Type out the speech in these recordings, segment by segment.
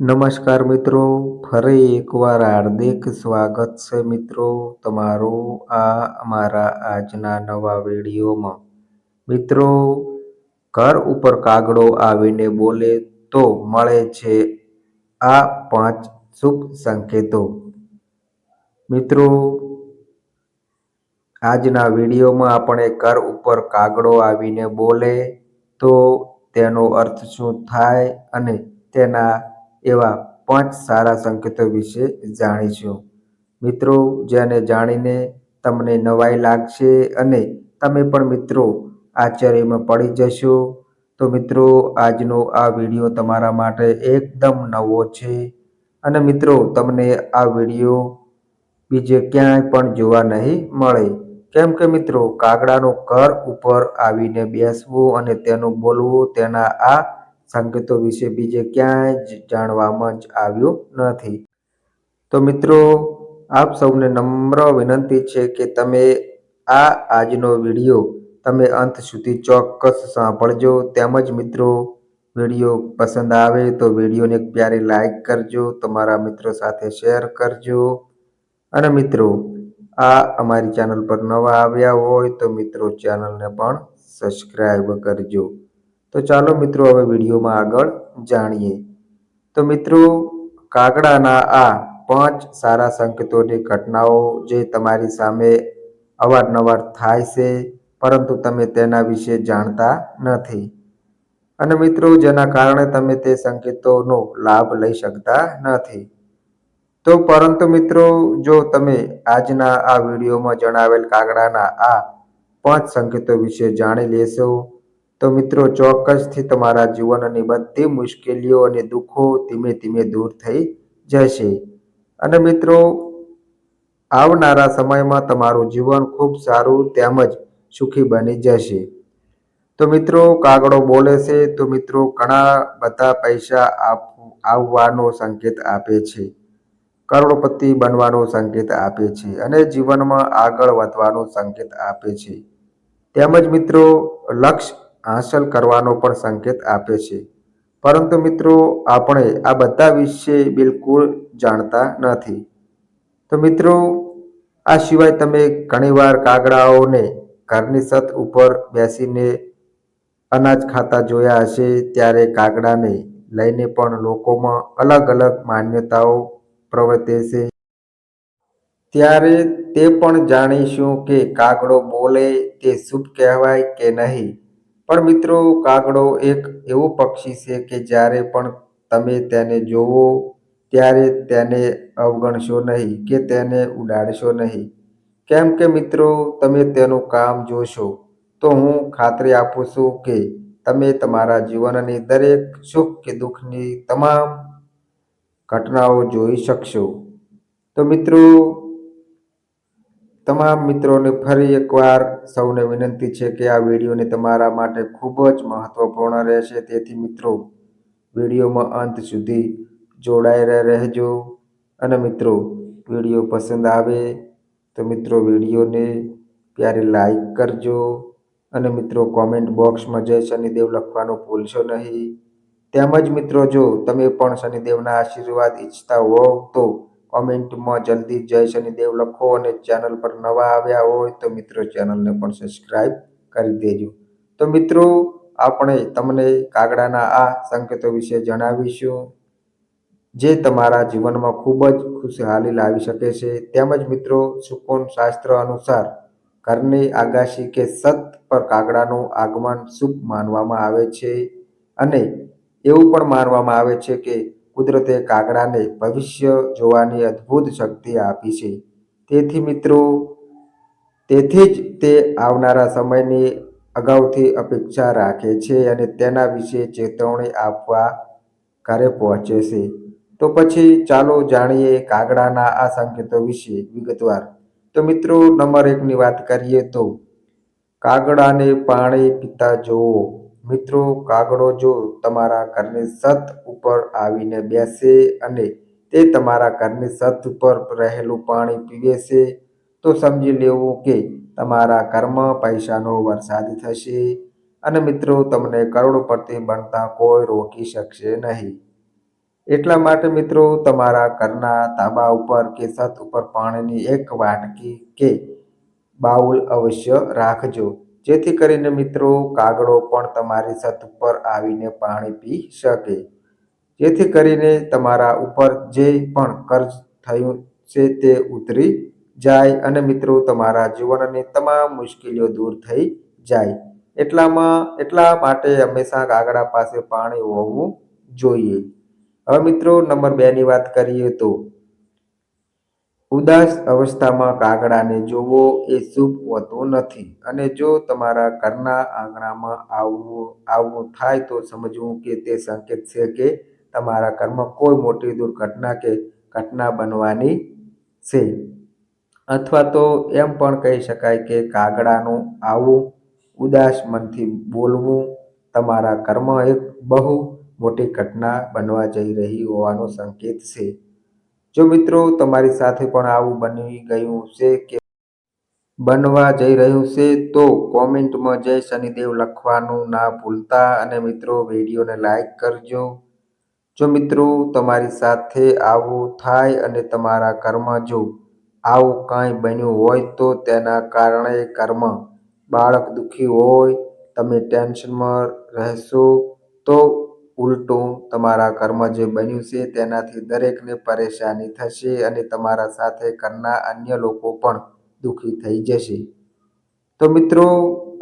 નમસ્કાર મિત્રો, ફરી એકવાર હાર્દિક સ્વાગત છે મિત્રો તમારું આ અમારા આજના નવા વિડીયોમાં. મિત્રો, ઘર ઉપર કાગડો આવીને બોલે તો મળે છે આ પાંચ શુભ સંકેતો. મિત્રો, આજના વિડીયોમાં આપણે ઘર ઉપર કાગડો આવીને બોલે તો તેનો અર્થ શું થાય અને તેના એવા પાંચ સારા સંકેતો વિશે જાણીશું. મિત્રો, જેને જાણીને તમને નવાઈ લાગશે અને તમે પણ મિત્રો આશ્ચર્યમાં પડી જશો, તો મિત્રો, આજનો આ વીડિયો તમારા માટે એકદમ નવો છે. અને મિત્રો, તમને આ વીડિયો બીજે ક્યાંય પણ જોવા નહીં મળે. કેમ કે મિત્રો, કાગડાનું કર ઉપર આવીને બેસવું અને તેનું બોલવું તેના આ સંકેતો વિશે બીજે ક્યાંય જ જાણવામાં જ આવ્યું નથી. તો મિત્રો, આપ સૌને નમ્ર વિનંતી છે કે તમે આ આજનો વીડિયો તમે અંત સુધી ચોક્કસ સાંભળજો. તેમજ મિત્રો, વીડિયો પસંદ આવે તો વિડીયોને પ્યારે લાઈક કરજો, તમારા મિત્રો સાથે શેર કરજો. અને મિત્રો, આ અમારી ચેનલ પર નવા આવ્યા હોય તો મિત્રો ચેનલને પણ સબસ્ક્રાઈબ કરજો. તો ચાલો મિત્રો હવે વિડીયોમાં આગળ જાણીએ. તો મિત્રો, કાગડાના આ પાંચ સારા સંકેતોની ઘટનાઓ જે તમારી સામે અવારનવાર થાય છે, પરંતુ તમે તેના વિશે જાણતા નથી. અને મિત્રો, જેના કારણે તમે તે સંકેતોનો લાભ લઈ શકતા નથી. તો પરંતુ મિત્રો, જો તમે આજના આ વિડીયોમાં જણાવેલ કાગડાના આ પાંચ સંકેતો વિશે જાણી લેશો તો મિત્રો, ચોક્કસથી તમારા જીવનની બધી મુશ્કેલીઓ અને દુઃખો ધીમે ધીમે દૂર થઈ જશે. અને મિત્રો, આવનારા સમયમાં તમારું જીવન ખૂબ સારું તેમજ સુખી બની જશે. તો મિત્રો કાગડો બોલે છે, તો મિત્રો, ઘણા બધા પૈસા આવવાનો સંકેત આપે છે. કરોડપતિ બનવાનો સંકેત આપે છે અને જીવનમાં આગળ વધવાનો સંકેત આપે છે. તેમજ મિત્રો લક્ષ્ય હાંસલ કરવાનો પણ સંકેત આપે છે. પરંતુ મિત્રો, આપણે આ બધા વિશે બિલકુલ જાણતા નથી. તો મિત્રો, આ સિવાય તમે ઘણીવાર કાગડાઓને ઘરની છત ઉપર બેસીને અનાજ ખાતા જોયા હશે, ત્યારે કાગડાને લઈને પણ લોકોમાં અલગ અલગ માન્યતાઓ પ્રવર્તે છે. ત્યારે તે પણ જાણીશું કે કાગડો બોલે તે શુભ કહેવાય કે નહીં. પણ મિત્રો, કાગડો એક એવું પક્ષી છે કે જ્યારે પણ તમે તેને જોવો, ત્યારે તેને અવગણશો નહીં કે તેને ઉડાડશો નહીં. કેમ કે મિત્રો, તમે તેનું કામ જોશો, તો હું ખાતરી આપું છું કે તમે તમારા જીવનની દરેક સુખ કે દુઃખની તમામ ઘટનાઓ જોઈ શકશો. તો મિત્રો તમામ મિત્રોને ફરી એકવાર સૌને વિનંતી છે કે આ વિડીયોને તમારા માટે ખૂબ જ મહત્વપૂર્ણ રહેશે. તેથી મિત્રો, વિડીયોમાં અંત સુધી જોડાયેલા રહેજો. અને મિત્રો, વીડિયો પસંદ આવે તો મિત્રો વિડીયોને ત્યારે લાઈક કરજો અને મિત્રો કોમેન્ટ બોક્સમાં જય શનિદેવ લખવાનું ભૂલશો નહીં. તેમજ મિત્રો, જો તમે પણ શનિદેવના આશીર્વાદ ઈચ્છતા હોવ તો કોમેન્ટમાં જલ્દી જય શનિદેવ લખો અને ચેનલ પર નવા આવ્યા હોય તો મિત્રો ચેનલને પણ સબસ્ક્રાઈબ કરી દેજો. તો મિત્રો, આપણે તમને કાગડાના આ સંકેતો વિશે જણાવીશું. જે તમારા જીવનમાં ખૂબ જ ખુશહાલી લાવી શકે છે. તેમજ મિત્રો, સુકોન શાસ્ત્ર અનુસાર ઘરની આગાશી કે સત પર કાગડાનું આગમન શુભ માનવામાં આવે છે. અને એવું પણ માનવામાં આવે છે કે કુદરતે કાગડાને ભવિષ્ય જોવાની અદ્ભુત શક્તિ આપી છે. તેથી મિત્રો, તેથી જ તે આવનારા સમયની અગાઉથી અપેક્ષા રાખે છે અને તેના વિશે ચેતવણી આપવા ઘરે પહોંચે છે. તો પછી ચાલો જાણીએ કાગડાના આ સંકેતો વિશે વિગતવાર. તો મિત્રો, નંબર એકની વાત કરીએ તો, કાગડાને પાણી પીતા જોવો મિત્રો કાગડો જો તમારા ઘરની છત ઉપર આવીને બેસે અને તે તમારા ઘરની છત ઉપર રહેલું પાણી પીવે છે, તો સમજી લેવું કે તમારા ઘરમાં પૈસાનો વરસાદ થશે. અને મિત્રો, તમને કરોડપતિ બનતા કોઈ રોકી શકશે નહીં. એટલા માટે મિત્રો, તમારા ઘરના તાંબા ઉપર કે છત ઉપર પાણીની એક વાટકી કે બાઉલ અવશ્ય રાખજો. જેથી કરીને મિત્રો કાગડો પણ તમારી છત ઉપર આવીને પાણી પી શકે. જેથી કરીને તમારા ઉપર જે પણ કર્જ થયું છે તે ઉતરી જાય અને મિત્રો તમારા જીવનની તમામ મુશ્કેલીઓ દૂર થઈ જાય. એટલામાં, એટલા માટે હંમેશા કાગડા પાસે પાણી હોવું જોઈએ. હવે મિત્રો નંબર બેની વાત કરીએ તો ઉદાસ અવસ્થામાં કાગડાને જોવો એ શુભ હોતું નથી. અને જો તમારા ઘરના આંગણામાં આવવું આવવું થાય તો સમજવું કે તે સંકેત છે કે તમારા ઘરમાં કોઈ મોટી દુર્ઘટના કે ઘટના બનવાની છે. અથવા તો એમ પણ કહી શકાય કે કાગડાનું આવું ઉદાસ મનથી બોલવું તમારા ઘરમાં એક બહુ મોટી ઘટના બનવા જઈ રહી હોવાનો સંકેત છે. જો મિત્રો, તમારી સાથે પણ આવું બની ગયું છે કે બનવા જઈ રહ્યું છે, તો કોમેન્ટમાં જય શનિદેવ લખવાનું ના ભૂલતા અને મિત્રો, વિડીયોને લાઈક કરજો. જો મિત્રો, તમારી સાથે આવું થાય અને તમારા ઘરમાં જો આવું કાંઈ બન્યું હોય, તો તેના કારણે કર્મ બાળક દુઃખી હોય, તમે ટેન્શનમાં રહેશો, તો ઉલટું તમારા ઘરમાં જે બન્યું છે તેનાથી દરેકને પરેશાની થશે અને તમારા સાથે ઘરના અન્ય લોકો પણ દુઃખી થઈ જશે. તો મિત્રો,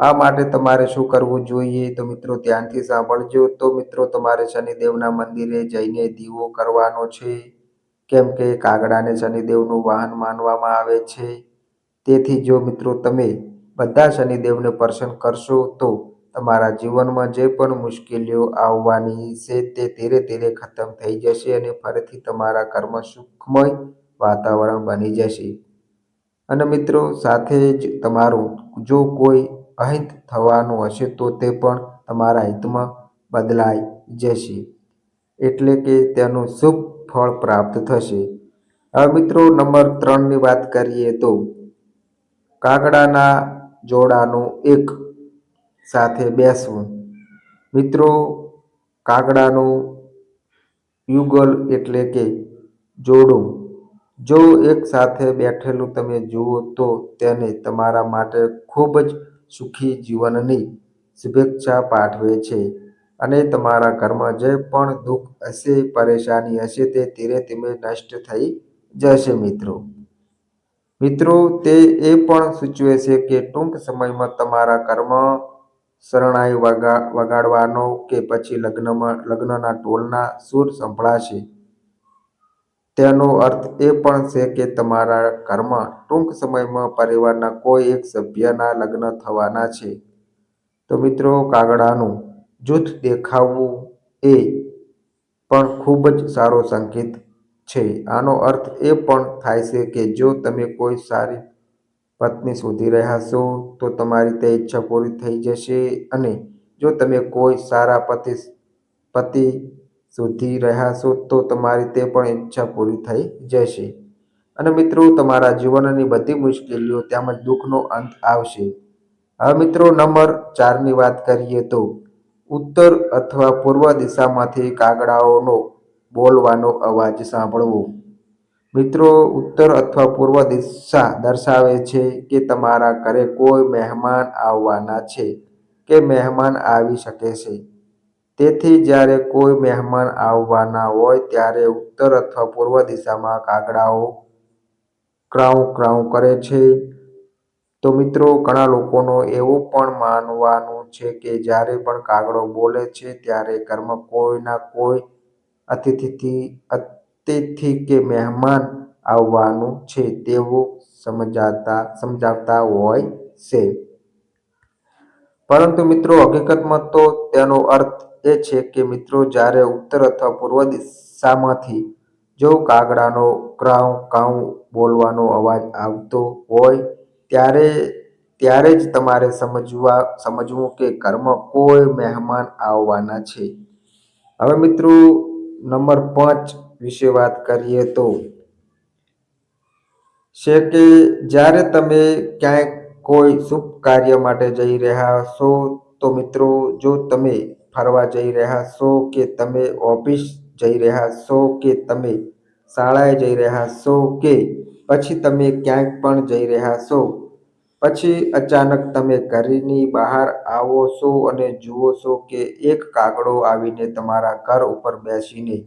આ માટે તમારે શું કરવું જોઈએ? તો મિત્રો, ધ્યાનથી સાંભળજો. તો મિત્રો, તમારે શનિદેવના મંદિરે જઈને દીવો કરવાનો છે. કેમ કે કાગડાને શનિદેવનું વાહન માનવામાં આવે છે. તેથી જો મિત્રો, તમે બધા શનિદેવને પ્રસન્ન કરશો, તો તમારા જીવનમાં જે પણ મુશ્કેલીઓ આવવાની છે તે ધીરે ધીરે ખતમ થઈ જશે અને ફરીથી તમારા ઘરમાં સુખમય વાતાવરણ બની જશે. અને મિત્રો, સાથે જ તમારું જો કોઈ અહિત થવાનું હશે તો તે પણ તમારા હિતમાં બદલાઈ જશે. એટલે કે તેનું શુભ ફળ પ્રાપ્ત થશે. હવે મિત્રો, નંબર ત્રણની વાત કરીએ તો કાગડાના જોડાનું એક સાથે બેસવું. મિત્રો, કાગડાનું યુગલ એટલે કે જોડું. જો એક સાથે બેઠેલું તમે જુઓ તો તેને તમારા માટે ખૂબ જ સુખી જીવનની શુભેચ્છા પાઠવે છે અને તમારા ઘરમાં જે પણ દુઃખ હશે, પરેશાની હશે તે ધીરે ધીમે નષ્ટ થઈ જશે મિત્રો. મિત્રો, તે એ પણ સૂચવે છે કે ટૂંક સમયમાં તમારા ઘરમાં શરણાઈ વગા, વગાડવાનો કે પછી લગ્નમાં, લગ્નના ટોલના સૂર સંભળાશે. તેનો અર્થ એ પણ છે કે તમારા ઘરમાં ટૂંક સમયમાં પરિવારના કોઈ એક સભ્યના લગ્ન થવાના છે. તો મિત્રો, કાગડાનું જૂથ દેખાવું એ પણ ખૂબ જ સારો સંકેત છે. આનો અર્થ એ પણ થાય છે કે જો તમે કોઈ સારી પત્ની શોધી રહ્યા છો, તો તમારી તે ઈચ્છા પૂરી થઈ જશે અને જો તમે કોઈ સારા પતિ પતિ શોધી રહ્યા છો, તો તમારી તે પણ ઈચ્છા પૂરી થઈ જશે. અને મિત્રો, તમારા જીવનની બધી મુશ્કેલીઓ તેમજ દુઃખનો અંત આવશે. હવે મિત્રો, નંબર ચારની વાત કરીએ તો ઉત્તર અથવા પૂર્વ દિશામાંથી કાગડાઓનો બોલવાનો અવાજ સાંભળવો. મિત્રો, ઉત્તર અથવા પૂર્વ દિશા દર્શાવે છે કે તમારા ઘરે કોઈ મહેમાન આવવાના છે કે મહેમાન આવી શકે છે. તેથી જ્યારે કોઈ મહેમાન આવવાના હોય ત્યારે ઉત્તર અથવા પૂર્વ દિશામાં કાગડાઓ ક્રાઉ ક્રાઉ કરે છે. તો મિત્રો, ઘણા લોકોનો એવું પણ માનવાનું છે કે જ્યારે પણ કાગડો બોલે છે ત્યારે ઘરમાં કોઈના કોઈ અતિથિથી અતિથિ કે મહેમાન આવવાનું છે તેવું સમજાતા, સમજાવતા હોય છે. પરંતુ મિત્રો, હકીકતમાં તો તેનો અર્થ એ છે કે મિત્રો, જ્યારે ઉત્તર અથવા પૂર્વ દિશામાંથી જો કાગડાનો ક્રાઉ, કાઉ બોલવાનો અવાજ આવતો હોય, ત્યારે ત્યારે જ તમારે સમજવા, સમજવું કે ઘરમાં કોઈ મહેમાન આવવાના છે. હવે મિત્રો, નંબર પાંચ વિશે વાત કરીએ તો, છે કે જ્યારે તમે ક્યાંક કોઈ શુભ કાર્ય માટે જઈ રહ્યા છો તો મિત્રો, જો તમે ફરવા જઈ રહ્યા છો કે તમે ઓફિસ જઈ રહ્યા છો કે તમે શાળાએ જઈ રહ્યા છો કે પછી તમે ક્યાંક પણ જઈ રહ્યા છો પછી અચાનક તમે ઘરની બહાર આવો છો અને જુઓ છો કે એક કાગડો આવીને તમારા ઘર ઉપર બેસીને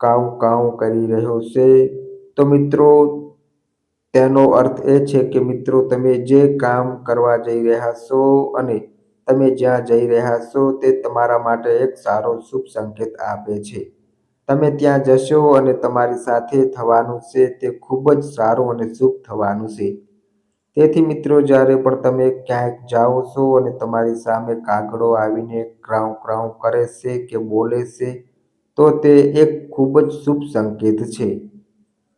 કાઉ કાઉ કરી રહ્યો છે. તો મિત્રો, તેનો અર્થ એ છે કે મિત્રો, તમે જે કામ કરવા જઈ રહ્યા છો અને તમે જ્યાં જઈ રહ્યા છો, તે તમારા માટે એક સારો શુભ સંકેત આપે છે. તમે ત્યાં જશો અને તમારી સાથે થવાનું છે તે ખૂબ જ સારું અને શુભ થવાનું છે. તેથી મિત્રો, જ્યારે પણ તમે ક્યાંક જાઓ છો અને તમારી સામે કાગડો આવીને ક્રાઉ ક્રાઉ કરે છે કે બોલે છે તો તે એક ખૂબ જ શુભ સંકેત છે.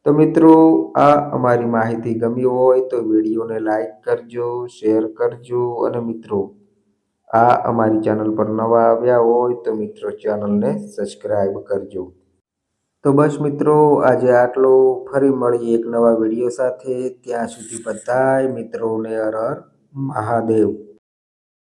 તો મિત્રો, આ અમારી માહિતી ગમી હોય તો વિડીયોને લાઈક કરજો, શેર કરજો અને મિત્રો, આ અમારી ચેનલ પર નવા આવ્યા હોય તો મિત્રો ચેનલને સબસ્ક્રાઈબ કરજો. તો બસ મિત્રો, આજે આટલો. ફરી મળી એક નવા વીડિયો સાથે. ત્યાં સુધી બધાય મિત્રોને હર હર મહાદેવ.